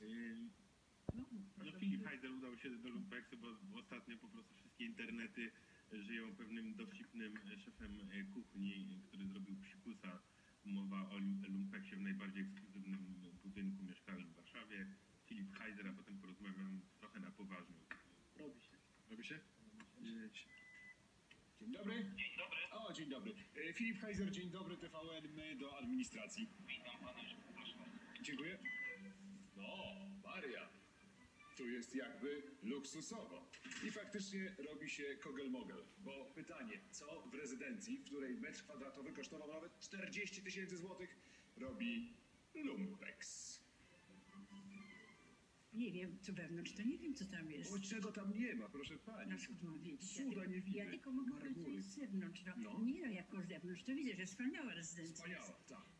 Yy, No, No Filip Heiser udał się do Lumpeksu, bo ostatnio po prostu wszystkie internety żyją pewnym dowcipnym szefem e, kuchni, który zrobił psikusa. Mowa o Lu- Lumpeksie w najbardziej ekskluzywnym budynku mieszkalnym w Warszawie. Filip Heiser, a potem porozmawiam trochę na poważnie. Robi się. Robi się? Dzień dobry. Dzień dobry, O, dzień dobry. Filip Heiser, dzień dobry, TVN, my do administracji. witam pana, proszę bardzo. Dziękuję. No, Maria. Tu jest jakby luksusowo. I faktycznie robi się kogel-mogel. Bo pytanie, co w rezydencji, w której metr kwadratowy kosztował nawet 40 tysięcy złotych, robi Lumpex? Nie wiem, co wewnątrz, to nie wiem, co tam jest. O, czego tam nie ma, proszę pani? Na skąd mam wiedzieć? Cuda nie widzę. Ja tylko mogę Marmury. powiedzieć z zewnątrz. No, No. Nie no, jako z zewnątrz, to widzę, że wspaniała rezydencja Wspaniała, tak.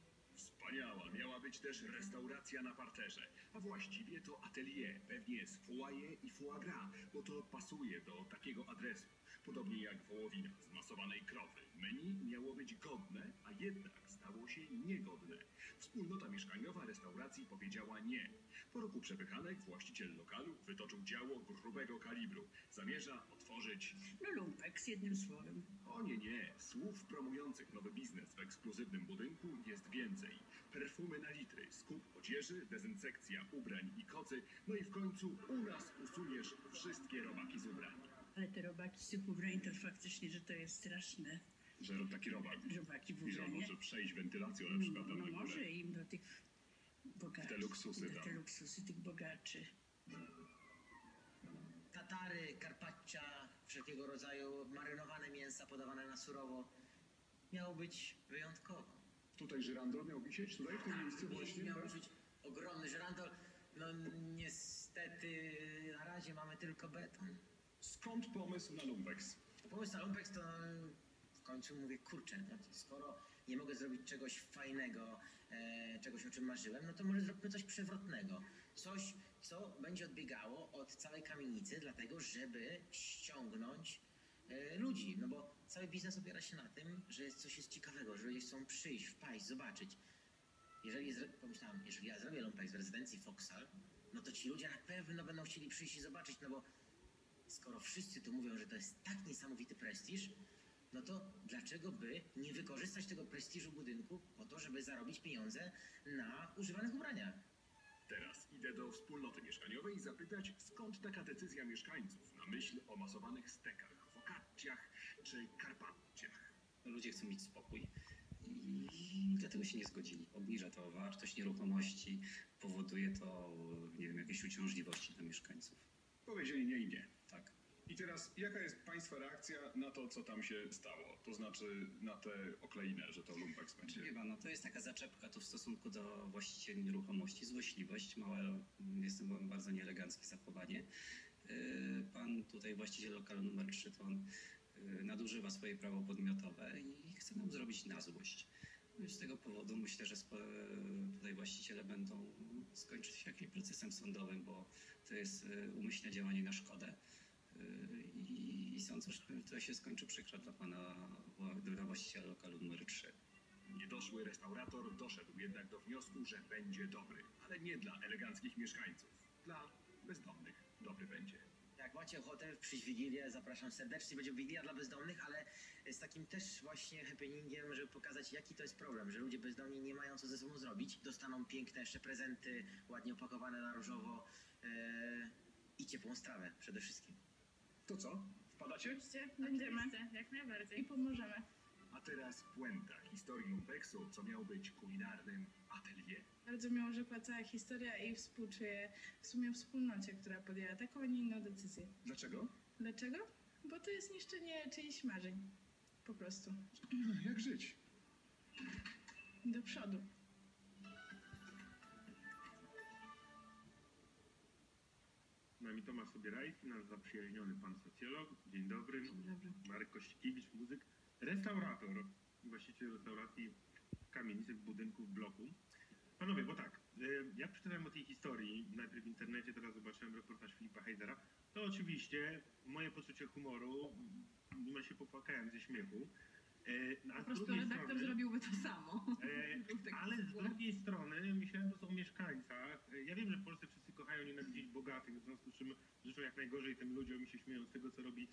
Wspaniała. Miała być też restauracja na parterze. A właściwie to atelier, pewnie z foyer i foie gras, bo to pasuje do takiego adresu. Podobnie jak wołowina z masowanej krowy. Menu miało być godne, a jednak stało się niegodne. Wspólnota mieszkaniowa restauracji powiedziała nie. Po roku przepychanek właściciel lokalu wytoczył działo grubego kalibru. Zamierza otworzyć No lumpek, jednym słowem. o nie, nie. Słów promujących nowy biznes w ekskluzywnym budynku jest więcej. Perfumy na litry, skup odzieży, dezynsekcja ubrań i kocy, no i w końcu u nas usuniesz wszystkie robaki z ubrań. Ale te robaki z tych ubrań to faktycznie, że to jest straszne. Że taki robak. Robaki w I że on może przejść wentylacją na przykład tam No na górę. może im do tych bogaczy. Te luksusy do tam. te luksusy tych bogaczy. tatary, karpaccia, wszelkiego rodzaju marynowane mięsa podawane na surowo. Miało być wyjątkowo. Tutaj żyrandol miał wisieć, tutaj w tym miejscu właśnie. Miał tak? być ogromny żyrandol. No niestety na razie mamy tylko beton. Skąd pomysł na Lumbex? Pomysł na Lumpex to w końcu mówię, kurczę, no skoro nie mogę zrobić czegoś fajnego, e, czegoś o czym marzyłem, no to może zróbmy coś przewrotnego. Coś, co będzie odbiegało od całej kamienicy, dlatego żeby ściągnąć ludzi. No bo cały biznes opiera się na tym, że jest coś jest ciekawego, że ludzie chcą przyjść, wpaść, zobaczyć. Jeżeli, pomyślałam, jeżeli ja zrobię Lumpex w rezydencji Foxal, no to ci ludzie na pewno będą chcieli przyjść i zobaczyć, no bo skoro wszyscy tu mówią, że to jest tak niesamowity prestiż, no to dlaczego by nie wykorzystać tego prestiżu budynku po to, żeby zarobić pieniądze na używanych ubraniach? Teraz idę do wspólnoty mieszkaniowej i zapytać, skąd taka decyzja mieszkańców na myśl o masowanych stekach, focacciach czy karpacciach. Ludzie chcą mieć spokój i dlatego się nie zgodzili. Obniża to wartość nieruchomości, powoduje to, nie wiem, jakieś uciążliwości dla mieszkańców. Powiedzieli nie i nie. Tak. I teraz, jaka jest Państwa reakcja na to, co tam się stało? To znaczy na tę okleinę, że to Lumpex będzie. Pan, no to jest taka zaczepka tu w stosunku do właścicieli nieruchomości, złośliwość, małe, jest to bardzo nieeleganckie zachowanie. Yy, Pan tutaj, właściciel lokalu numer 3, to on yy, nadużywa swoje prawo podmiotowe i chce nam zrobić na złość. No Z tego powodu myślę, że tutaj właściciele będą skończyć się jakimś procesem sądowym, bo to jest yy, umyślne działanie na szkodę. I, I sądzę, że to się skończy przykro dla pana, dla właściciela lokalu numer 3. Niedoszły restaurator doszedł jednak do wniosku, że będzie dobry, ale nie dla eleganckich mieszkańców. Dla bezdomnych dobry będzie. Jak macie ochotę przyjść w Wigilię, zapraszam serdecznie. Będzie Wigilia dla bezdomnych, ale z takim też właśnie happeningiem, żeby pokazać, jaki to jest problem, że ludzie bezdomni nie mają co ze sobą zrobić. Dostaną piękne jeszcze prezenty, ładnie opakowane na różowo e, i ciepłą strawę przede wszystkim. To co? Wpadacie? Oczywiście, będziemy. Jak najbardziej. I pomożemy. A teraz puenta historii Lumpeksu, co miał być kulinarnym atelier. Bardzo miło, że cała historia i współczuję w sumie wspólnocie, która podjęła taką, a nie inną decyzję. Dlaczego? Dlaczego? Bo to jest niszczenie czyichś marzeń. Po prostu. Jak żyć? Do przodu. Z nami Tomasz Sobierajski, nasz zaprzyjaźniony pan socjolog. Dzień dobry. Dobra. Marek Kościkiewicz, muzyk, restaurator, właściciel restauracji kamienicy w budynku w bloku. Panowie, bo tak, e, ja przeczytałem o tej historii, najpierw w internecie, teraz zobaczyłem reportaż Filipa Heidera, to oczywiście moje poczucie humoru, ja się popłakałem ze śmiechu. E, a Po prostu redaktor strony- zrobiłby to samo. E, ale z drugiej strony myślałem o mieszkańcach. E, Ja wiem, że w Polsce wszyscy kochają nienawidzić bogatych, w związku z czym życzą jak najgorzej tym ludziom i się śmieją z tego, co robi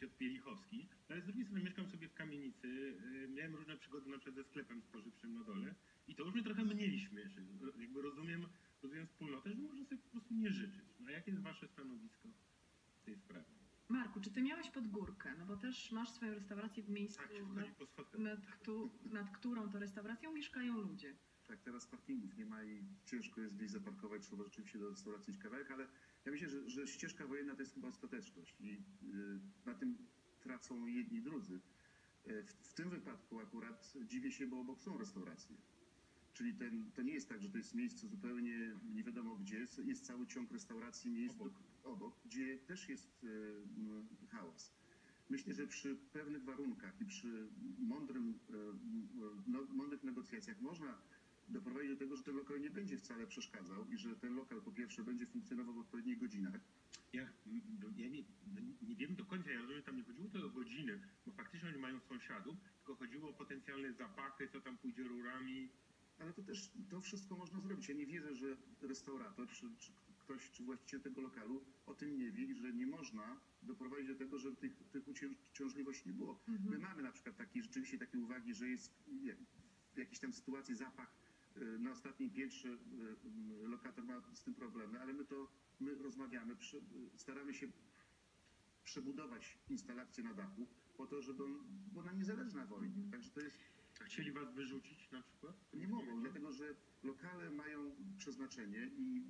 Piotr Pielichowski. Ale z drugiej strony mieszkam sobie w kamienicy, e, miałem różne przygody na przykład ze sklepem spożywczym na dole i to już mnie trochę mniej. Ro- Jakby rozumiem, rozumiem wspólnotę, że można sobie po prostu nie życzyć. No a jakie jest wasze stanowisko w tej sprawie? Marku, czy ty miałeś pod górkę? No bo też masz swoją restaurację w miejscu, Tak, nad, nad, nad którą to restauracją mieszkają ludzie. Tak, teraz parkingów nie ma i ciężko jest gdzieś zaparkować, trzeba rzeczywiście do restauracji iść kawałek, ale ja myślę, że, że ścieżka wojenna to jest chyba ostateczność i y, na tym tracą jedni i drudzy. Y, w, w tym wypadku akurat dziwię się, bo obok są restauracje. Czyli ten, to nie jest tak, że to jest miejsce zupełnie nie wiadomo gdzie, jest, jest cały ciąg restauracji miejsc Obok. obok, obok gdzie też jest y, m, hałas. Myślę, że przy pewnych warunkach i przy mądrym, no, mądrych negocjacjach można doprowadzić do tego, że ten lokal nie będzie wcale przeszkadzał i że ten lokal po pierwsze będzie funkcjonował w odpowiednich godzinach. Ja, ja nie, nie wiem do końca, ja rozumiem, tam nie chodziło to o godziny, bo faktycznie oni mają sąsiadów, tylko chodziło o potencjalne zapachy, co tam pójdzie rurami. Ale to też to wszystko można zrobić. Ja nie wierzę, że restaurator czy, czy ktoś, czy właściciel tego lokalu o tym nie wie i że nie można doprowadzić do tego, żeby tych, tych uciążliwości nie było. My Mhm. mamy na przykład takie, rzeczywiście takie uwagi, że jest nie, w jakiejś tam sytuacji zapach na ostatnim piętrze, y, y, lokator ma z tym problemy, ale my to, my rozmawiamy, przy, y, staramy się przebudować instalację na dachu po to, żeby on, bo ona niezależna wojnie. Także to jest A chcieli was wyrzucić na przykład? nie mogą, dlatego że lokale mają przeznaczenie i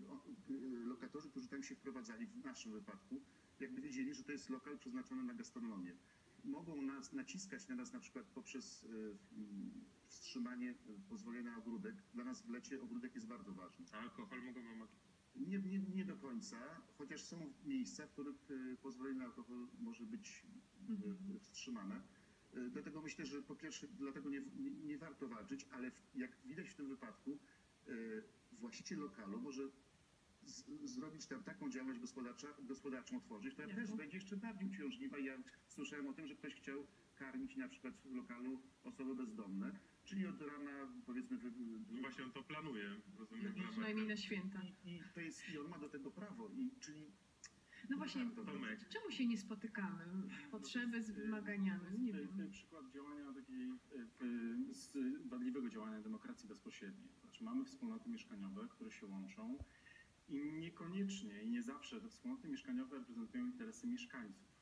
y, lokatorzy, którzy tam się wprowadzali, w naszym wypadku, jakby wiedzieli, że to jest lokal przeznaczony na gastronomię. Mogą nas naciskać na nas na przykład poprzez y, mm, wstrzymanie y, pozwolenia na ogródek. Dla nas w lecie ogródek jest bardzo ważny. A alkohol mogą wam... Nie, nie, nie do końca, chociaż są miejsca, w których y, pozwolenie na alkohol może być y, Mhm. wstrzymane. Dlatego myślę, że po pierwsze dlatego nie, nie, nie warto walczyć, ale w, jak widać w tym wypadku, właściciel lokalu może z, zrobić tam taką działalność gospodarcza, gospodarczą otworzyć, która też będzie jeszcze bardziej uciążliwa. Ja słyszałem o tym, że ktoś chciał karmić na przykład w lokalu osoby bezdomne, czyli od rana powiedzmy No właśnie on to planuje, rozumiem. ramach- Przynajmniej na święta. i, i to jest i on ma do tego prawo, i czyli No właśnie, to czemu się nie spotykamy? Potrzeby z wymaniami, nie To wiem. jest przykład działania takiej z wadliwego działania demokracji bezpośredniej. Znaczy mamy wspólnoty mieszkaniowe, które się łączą i niekoniecznie i nie zawsze te wspólnoty mieszkaniowe reprezentują interesy mieszkańców.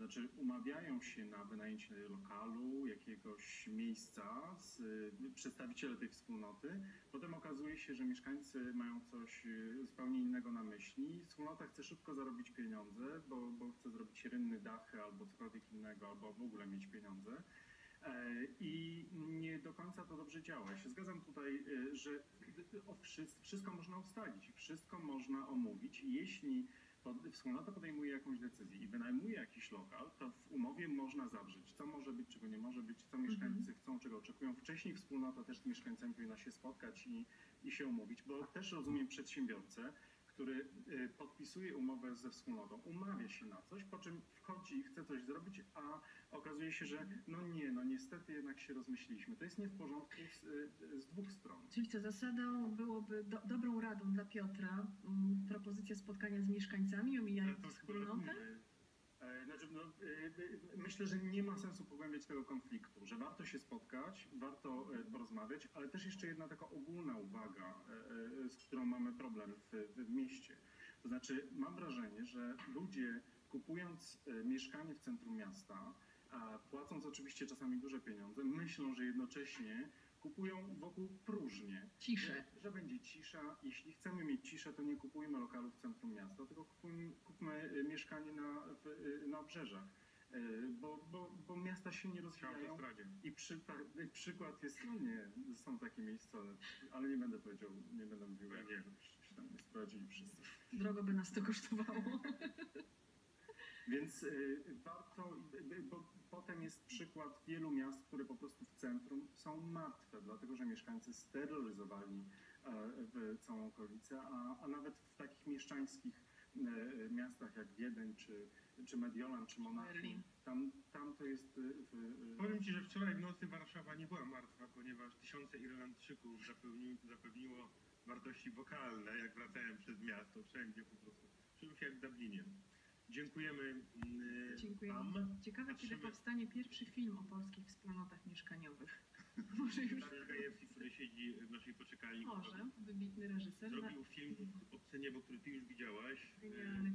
Znaczy umawiają się na wynajęcie lokalu, jakiegoś miejsca, z, przedstawiciele tej wspólnoty. Potem okazuje się, że mieszkańcy mają coś e, zupełnie innego na myśli. Wspólnota chce szybko zarobić pieniądze, bo, bo chce zrobić rynny dachy albo cokolwiek innego, albo w ogóle mieć pieniądze. E, I nie do końca to dobrze działa. Ja się zgadzam tutaj, e, że wszystko, można ustalić, wszystko można omówić. Jeśli wspólnota podejmuje jakąś decyzję i wynajmuje jakiś lokal, to w umowie można zawrzeć, co może być, czego nie może być, co mieszkańcy chcą, czego oczekują. Wcześniej wspólnota też z mieszkańcami powinna się spotkać i, i się umówić, bo też rozumiem przedsiębiorcę, który y, podpisuje umowę ze wspólnotą, umawia się na coś, po czym wchodzi i chce coś zrobić, a okazuje się, że no nie, no niestety jednak się rozmyśliliśmy. To jest nie w porządku z, y, z dwóch stron. Czyli co, zasadą byłoby do, dobrą radą dla Piotra mm, propozycja spotkania z mieszkańcami, omijając to chyba wspólnotę? E, Znaczy, no, e, e, myślę, że nie ma sensu pogłębiać tego konfliktu, że warto się spotkać, warto porozmawiać, ale też jeszcze jedna taka ogólna uwaga, z którą mamy problem w, w mieście. To znaczy, mam wrażenie, że ludzie kupując mieszkanie w centrum miasta, a płacąc oczywiście czasami duże pieniądze, myślą, że jednocześnie kupują wokół próżnię. Ciszę. Że, że będzie cisza. Jeśli chcemy mieć ciszę, to nie kupujmy lokalu w centrum miasta, tylko kupujmy, kupmy y, mieszkanie na, w, y, na obrzeżach. Y, Bo, bo, bo miasta się nie rozwijają. I przy, tak, przykład jest, no nie, są takie miejsca, ale nie będę powiedział, nie będę mówił, jak Nie. się tam nie sprowadzili wszyscy. Drogo by nas to kosztowało. Więc y, warto, bo potem jest przykład wielu miast, które po prostu w centrum są martwe, dlatego że mieszkańcy steroryzowali e, w całą okolicę, a, a nawet w takich mieszczańskich e, miastach jak Wiedeń, czy, czy Mediolan, czy Monachium. Tam, tam to jest y, w, Powiem Ci, że wczoraj w nocy Warszawa nie była martwa, ponieważ tysiące Irlandczyków zapewni, zapewniło wartości wokalne, jak wracałem przez miasto, wszędzie po prostu. Czułem się jak w Dublinie. Dziękujemy mm, Dziękuję. Wam. Ciekawe, kiedy powstanie pierwszy film o polskich wspólnotach mieszkaniowych. Może już Daniel Gajewski, który siedzi w naszej poczekalni, może, wybitny reżyser. zrobił film Obce Niebo, który Ty już widziałaś. Genialny